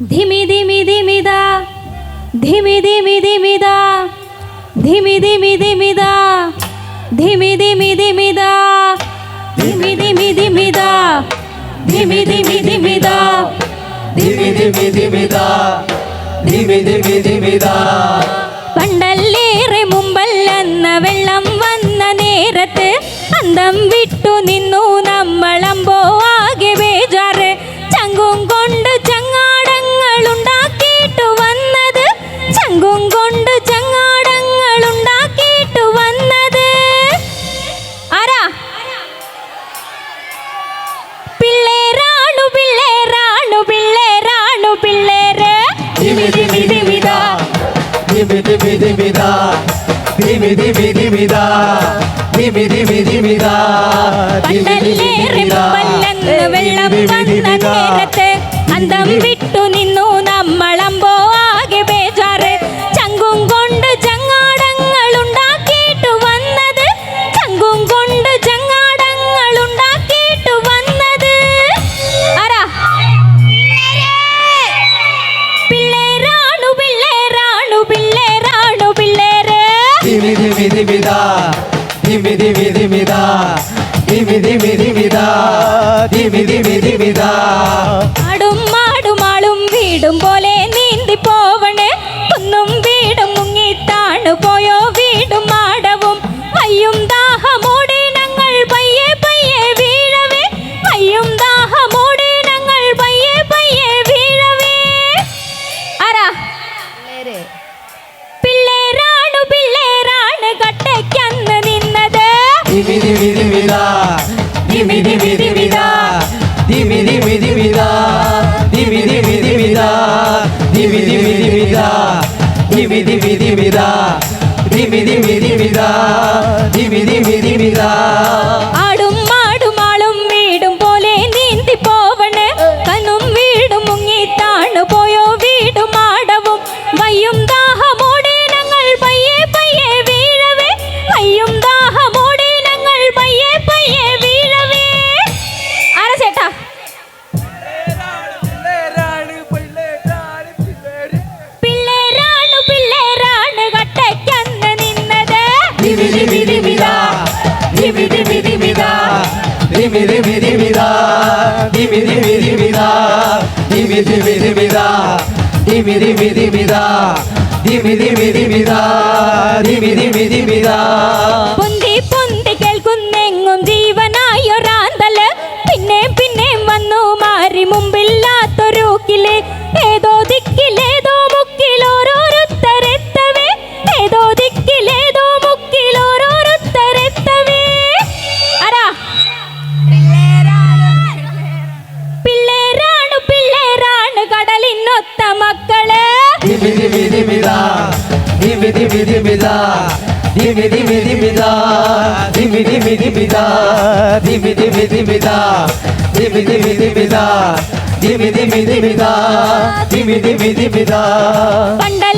ধিমি ধিমি ধিমি দা ধিমি ধিমি ধিমি দা ধিমি ধিমি ধিমি দা ধিমি ধিমি ধিমি দা ধিমি ধিমি ধিমি দা ধিমি ধিমি ধিমি দা ধিমি ধিমি ধিমি দা ধিমি ধিমি ধিমি দা ദിമിതി വിധിമിത ദിമിതി വിധിമിത ദിമിതി വിധിമിത വെള്ളം വന്ന നേരത്ത് അന്തം വിട്ടു നിന്നു. ധിമി ധിമി ധിമിതാ ധിമി ധിമി ധിമിതാ ധിമി ധിമി ധിമിതാ ധിമി ധിമി ധിമിതാ దివిదా దివి దివి దివిదా దివి దివి దివిదా దివి దివి దివిదా దివి దివి దివిదా దివి దివి దివిదా దివి దివి ദിമി ദിമി ദിമിത ദിമി ദിമി ദിമിത ദിമി ദിമി ദിമിത ദിമി ദിമി ദിമിത ദിമി ദിമി ദിമിത ദിമി ദിമി ദിമിത പൊന്തി പൊന്തി കേൾക്കുന്നെങ്ങും ജീവനായൊരാന്തൽ. പിന്നെ പിന്നെ വന്നു മാറി മുമ്പില്ല धिमी धिमी धिमी दा धिमी धिमी धिमी दा धिमी धिमी धिमी दा धिमी धिमी धिमी दा धिमी धिमी धिमी दा धिमी धिमी धिमी दा धिमी धिमी धिमी दा पंडल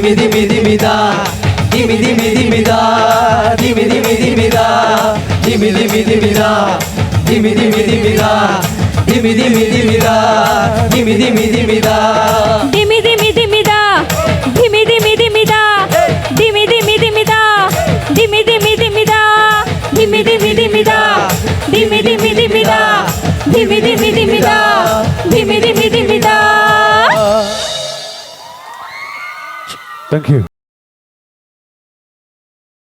దిమిది మిది మిదా దిమిది మిది మిదా దిమిది మిది మిదా దిమిది మిది మిదా దిమిది మిది మిదా దిమిది మిది మిదా దిమిది మిది మిదా దిమిది మిది మిదా దిమిది మిది మిదా దిమిది మిది మిదా దిమిది మిది మిదా దిమిది మిది మిదా దిమిది మిది మిదా దిమిది మిది మిదా దిమిది మిది మిదా താങ്ക് യു